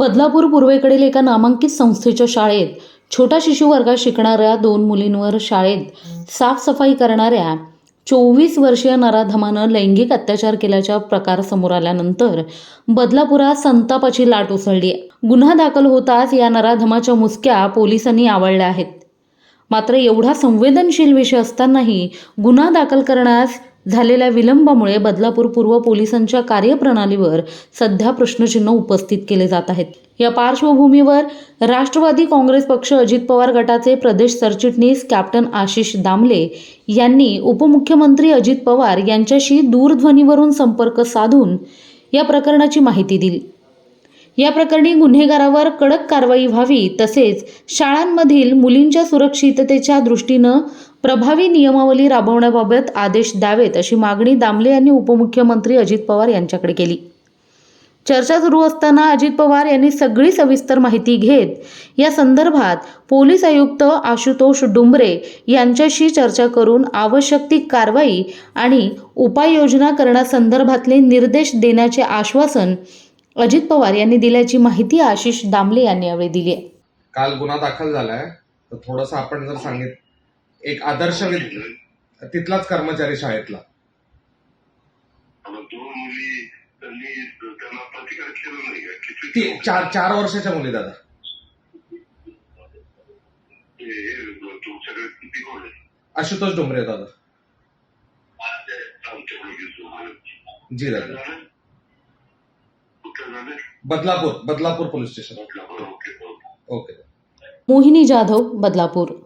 बदलापूर पूर्वेकडील एका नामांकित संस्थेच्या शाळेत छोटा शिशु वर्गात शिकणाऱ्या दोन मुलींवर शाळेत साफसफाई करणाऱ्या चोवीस वर्षीय नराधमानं लैंगिक अत्याचार केल्याच्या प्रकार समोर आल्यानंतर बदलापुरात संतापाची लाट उसळली. आहे गुन्हा दाखल होताच या नराधमाच्या मुसक्या पोलिसांनी आवळल्या आहेत. मात्र एवढा संवेदनशील विषय असतानाही गुन्हा दाखल करण्यास झालेल्या विलंबामुळे बदलापूर पूर्व पोलिसांच्या कार्यप्रणालीवर सध्या प्रश्नचिन्ह उपस्थित केले जात आहेत. या पार्श्वभूमीवर राष्ट्रवादी काँग्रेस पक्ष अजित पवार गटाचे प्रदेश सरचिटणीस कॅप्टन आशिष दामले यांनी उपमुख्यमंत्री अजित पवार यांच्याशी दूरध्वनीवरून संपर्क साधून या प्रकरणाची माहिती दिली. या प्रकरणी गुन्हेगारावर कडक कारवाई व्हावी तसेच शाळांमधील मुलींच्या सुरक्षिततेच्या दृष्टीनं प्रभावी नियमावली राबवण्याबाबत आदेश द्यावेत अशी मागणी दामले यांनी उपमुख्यमंत्री अजित पवार यांच्याकडे केली. चर्चा सुरू असताना अजित पवार यांनी सगळी सविस्तर माहिती घेत या संदर्भात पोलीस आयुक्त आशुतोष डुंबरे यांच्याशी चर्चा करून आवश्यक ती कारवाई आणि उपाययोजना करण्यासंदर्भातले निर्देश देण्याचे आश्वासन अजित पवार यांनी दिल्याची माहिती आशिष दामले यांनी यावेळी दिली आहे. काल गुन्हा दाखल झालाय. तर थोडस आपण जर सांगित एक आदर्श तिथलाच कर्मचारी शाळेतला. चार चार वर्षाच्या मुली दादा. आशुतोष डोंबरे दादा. जी दादा. Badlapur Badlapur police station. Okay. Mohini Jadhav Badlapur.